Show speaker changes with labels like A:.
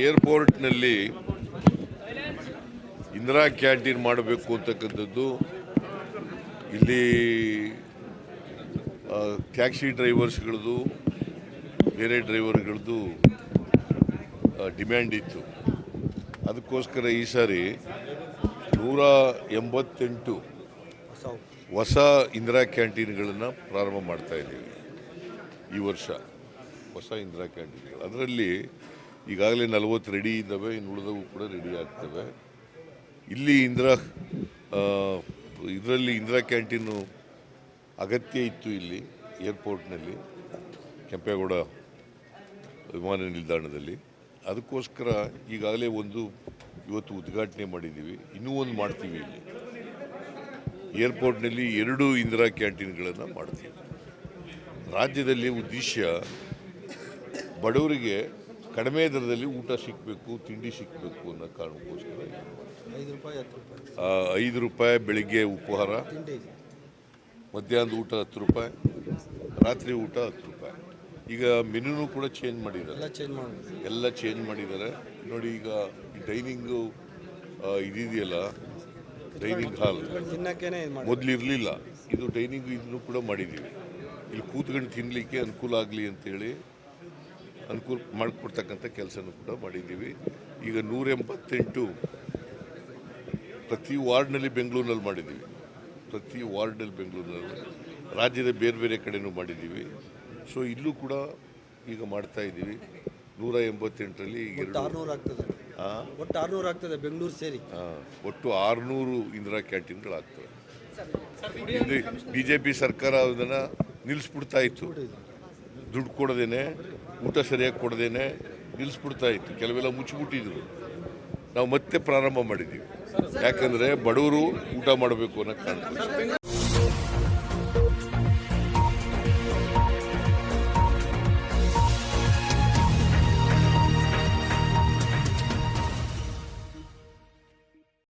A: ಏರ್ಪೋರ್ಟ್ನಲ್ಲಿ Indira canteen ಮಾಡಬೇಕು ಅಂತಕ್ಕಂಥದ್ದು, ಇಲ್ಲಿ ಟ್ಯಾಕ್ಸಿ ಡ್ರೈವರ್ಸ್ಗಳದ್ದು, ಬೇರೆ ಡ್ರೈವರ್ಗಳದ್ದು ಡಿಮ್ಯಾಂಡ್ ಇತ್ತು. ಅದಕ್ಕೋಸ್ಕರ ಈ ಸಾರಿ ನೂರ ಎಂಬತ್ತೆಂಟು ಹೊಸ ಇಂದಿರಾ ಕ್ಯಾಂಟೀನ್ಗಳನ್ನು ಪ್ರಾರಂಭ ಮಾಡ್ತಾ ಇದ್ದೀವಿ. ಈ ವರ್ಷ ಹೊಸ ಇಂದಿರಾ ಕ್ಯಾಂಟೀನ್ಗಳು. ಅದರಲ್ಲಿ ಈಗಾಗಲೇ ನಲವತ್ತು ರೆಡಿ ಇದ್ದಾವೆ, ಇನ್ನು ಉಳಿದವು ಕೂಡ ರೆಡಿ ಆಗ್ತವೆ. ಇಲ್ಲಿ ಇಂದಿರಾ ಇದರಲ್ಲಿ ಇಂದಿರಾ ಕ್ಯಾಂಟೀನು ಅಗತ್ಯ ಇತ್ತು ಇಲ್ಲಿ ಏರ್ಪೋರ್ಟ್ನಲ್ಲಿ ಕೆಂಪೇಗೌಡ ವಿಮಾನ ನಿಲ್ದಾಣದಲ್ಲಿ. ಅದಕ್ಕೋಸ್ಕರ ಈಗಾಗಲೇ ಒಂದು ಇವತ್ತು ಉದ್ಘಾಟನೆ ಮಾಡಿದ್ದೀವಿ. ಇನ್ನೂ ಒಂದು ಮಾಡ್ತೀವಿ ಇಲ್ಲಿ. ಏರ್ಪೋರ್ಟ್ನಲ್ಲಿ ಎರಡು ಇಂದಿರಾ ಕ್ಯಾಂಟೀನ್ಗಳನ್ನು ಮಾಡ್ತೀವಿ. ರಾಜ್ಯದಲ್ಲಿ ಉದ್ದೇಶ ಬಡವರಿಗೆ ಕಡಿಮೆ ದರದಲ್ಲಿ ಊಟ ಸಿಕ್ಕಬೇಕು ತಿಂಡಿ ಸಿಕ್ಕಬೇಕು ಅನ್ನೋ ಕಾರಣಕ್ಕೋಸ್ಕರ.
B: ಐದು ರೂಪಾಯಿ
A: ಬೆಳಿಗ್ಗೆ ಉಪಹಾರ ಮಧ್ಯಾಹ್ನದ ಊಟ ಹತ್ತು ರೂಪಾಯಿ ರಾತ್ರಿ ಊಟ ಹತ್ತು ರೂಪಾಯಿ. ಈಗ ಮೆನುನು ಕೂಡ ಚೇಂಜ್ ಮಾಡಿದ್ದಾರೆ.
B: ಎಲ್ಲ ಚೇಂಜ್
A: ಮಾಡಿದ್ದಾರೆ. ನೋಡಿ ಈಗ ಈ ಡೈನಿಂಗು ಇದಿದೆಯಲ್ಲ ಡೈನಿಂಗ್ ಹಾಲ್ ಮೊದಲು ಇರಲಿಲ್ಲ. ಇದು ಡೈನಿಂಗ್ ಇದನ್ನು ಕೂಡ ಮಾಡಿದ್ದೀವಿ. ಇಲ್ಲಿ ಕೂತ್ಕೊಂಡು ತಿನ್ನಲಿಕ್ಕೆ ಅನುಕೂಲ ಆಗಲಿ ಅಂತೇಳಿ ಅನುಕೂಲ ಮಾಡಿಕೊಡ್ತಕ್ಕಂಥ ಕೆಲಸನೂ ಕೂಡ ಮಾಡಿದ್ದೀವಿ. ಈಗ ನೂರ ಎಂಬತ್ತೆಂಟು ಪ್ರತಿ ವಾರ್ಡ್ನಲ್ಲಿ ಬೆಂಗಳೂರಿನಲ್ಲಿ ಮಾಡಿದ್ದೀವಿ. ಪ್ರತಿ ವಾರ್ಡ್ನಲ್ಲಿ ಬೆಂಗಳೂರಿನಲ್ಲಿ ರಾಜ್ಯದ ಬೇರೆ ಬೇರೆ ಕಡೆನೂ ಮಾಡಿದ್ದೀವಿ. ಸೊ ಇಲ್ಲೂ ಕೂಡ ಈಗ ಮಾಡ್ತಾ ಇದ್ದೀವಿ. ನೂರ ಎಂಬತ್ತೆಂಟರಲ್ಲಿ ಈಗ
B: ಒಟ್ಟು ಆರುನೂರು ಆಗ್ತದೆ.
A: ಆ,
B: ಒಟ್ಟು ಆರ್ನೂರು ಆಗ್ತದೆ ಬೆಂಗಳೂರು ಸೇರಿ.
A: ಹಾಂ ಒಟ್ಟು ಆರುನೂರು ಇಂದಿರಾ ಕ್ಯಾಂಟೀನ್ಗಳಾಗ್ತವೆ ಬಿ ಜೆ ಪಿ ಸರ್ಕಾರ ಅದನ್ನು ನಿಲ್ಲಿಸ್ಬಿಡ್ತಾ ಇತ್ತು. ದುಡ್ಡು ಕೊಡದೇನೆ, ಊಟ ಸರಿಯಾಗಿ ಕೊಡದೇನೆ ನಿಲ್ಲಿಸ್ಬಿಡ್ತಾ ಇತ್ತು. ಕೆಲವೆಲ್ಲ ಮುಚ್ಚಿಬಿಟ್ಟಿದ್ರು. ನಾವು ಮತ್ತೆ ಪ್ರಾರಂಭ ಮಾಡಿದ್ದೀವಿ. ಯಾಕಂದರೆ ಬಡವರು ಊಟ ಮಾಡಬೇಕು ಅನ್ನೋ ಕಾರಣ